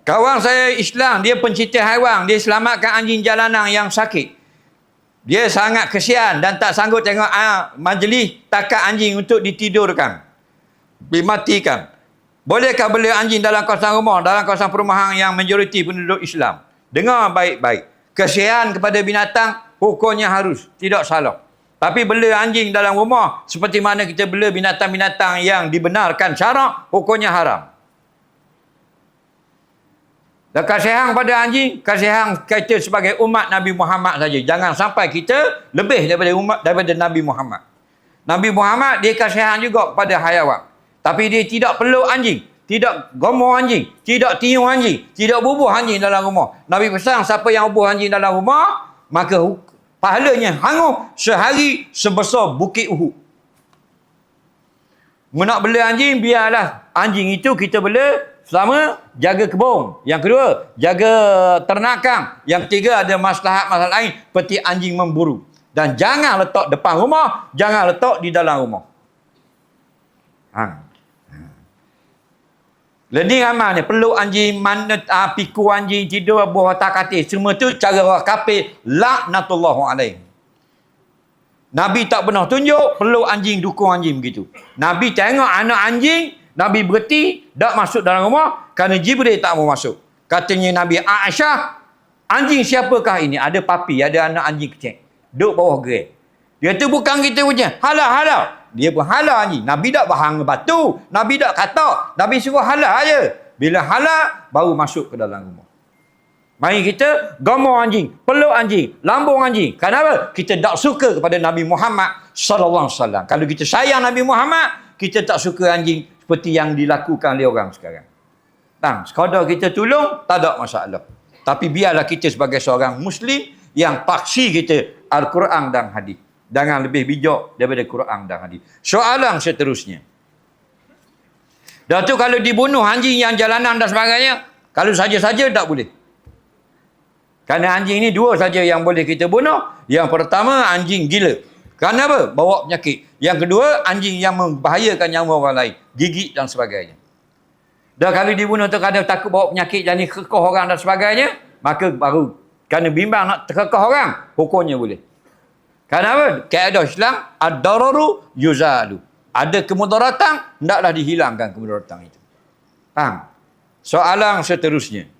Kawan saya Islam, dia pencinta haiwan, dia selamatkan anjing jalanan yang sakit. Dia sangat kesian dan tak sanggup tengok ah, majlis takat anjing untuk ditidurkan. Dimatikan. Bolehkah bela anjing dalam kawasan rumah, dalam kawasan perumahan yang majoriti penduduk Islam? Dengar baik-baik. Kesian kepada binatang, hukumnya harus. Tidak salah. Tapi bela anjing dalam rumah, seperti mana kita bela binatang-binatang yang dibenarkan syarak, hukumnya haram. Dan kasihan pada anjing, kasihan kita sebagai umat Nabi Muhammad saja. Jangan sampai kita lebih daripada umat daripada Nabi Muhammad. Nabi Muhammad dia kasihan juga pada hayawan. Tapi dia tidak perlu anjing. Tidak gomoh anjing. Tidak tiup anjing. Tidak bubuh anjing dalam rumah. Nabi pesan siapa yang bubuh anjing dalam rumah, maka pahalanya hangus sehari sebesar bukit Uhud. Nak bela anjing, biarlah anjing itu kita bela selama jaga kebun. Yang kedua, jaga ternakan. Yang ketiga, ada masalah-masalah lain seperti anjing memburu. Dan jangan letak depan rumah, jangan letak di dalam rumah. Ha. Learning amal ni, perlu anjing, mana uh, piku anjing, tidur buah otak katil. Semua tu cara orang kafir. Laknatullahu alaih. Nabi tak pernah tunjuk, perlu anjing dukung anjing begitu. Nabi tengok anak anjing, Nabi berhenti, tak masuk dalam rumah, kerana Jibril tak mau masuk. Katanya Nabi Aisyah, anjing siapakah ini? Ada papi, ada anak anjing kecil. Duduk bawah gerai. Dia tu bukan kita punya. Halal, halal. Dia pun halal anjing. Nabi tak bahang batu. Nabi tak kata. Nabi suruh halal aja. Bila halal, baru masuk ke dalam rumah. Mari kita gomoh anjing, peluk anjing, lambung anjing. Kenapa? Kita tak suka kepada Nabi Muhammad sallallahu alaihi wasallam. Kalau kita sayang Nabi Muhammad, kita tak suka anjing seperti yang dilakukan oleh orang sekarang. Tang, sekadar kita tolong, tak ada masalah. Tapi biarlah kita sebagai seorang Muslim yang paksi kita Al-Quran dan hadis. Jangan lebih bijak daripada Quran dan hadis. Soalan seterusnya. Dah tu kalau dibunuh anjing yang jalanan dan sebagainya, kalau saja-saja tak boleh. Kerana anjing ni dua saja yang boleh kita bunuh. Yang pertama anjing gila. Kerana apa? Bawa penyakit. Yang kedua anjing yang membahayakan nyawa orang lain. Gigit dan sebagainya. Dan kalau dibunuh tu kerana takut bawa penyakit jadi kekoh orang dan sebagainya, maka baru kerana bimbang nak terkekoh orang, hukumnya boleh. Kerana apa? Kaedah Islam, ad-dararu yuzalu. Ada kemudaratan, hendaklah dihilangkan kemudaratan itu. Faham? Soalan seterusnya.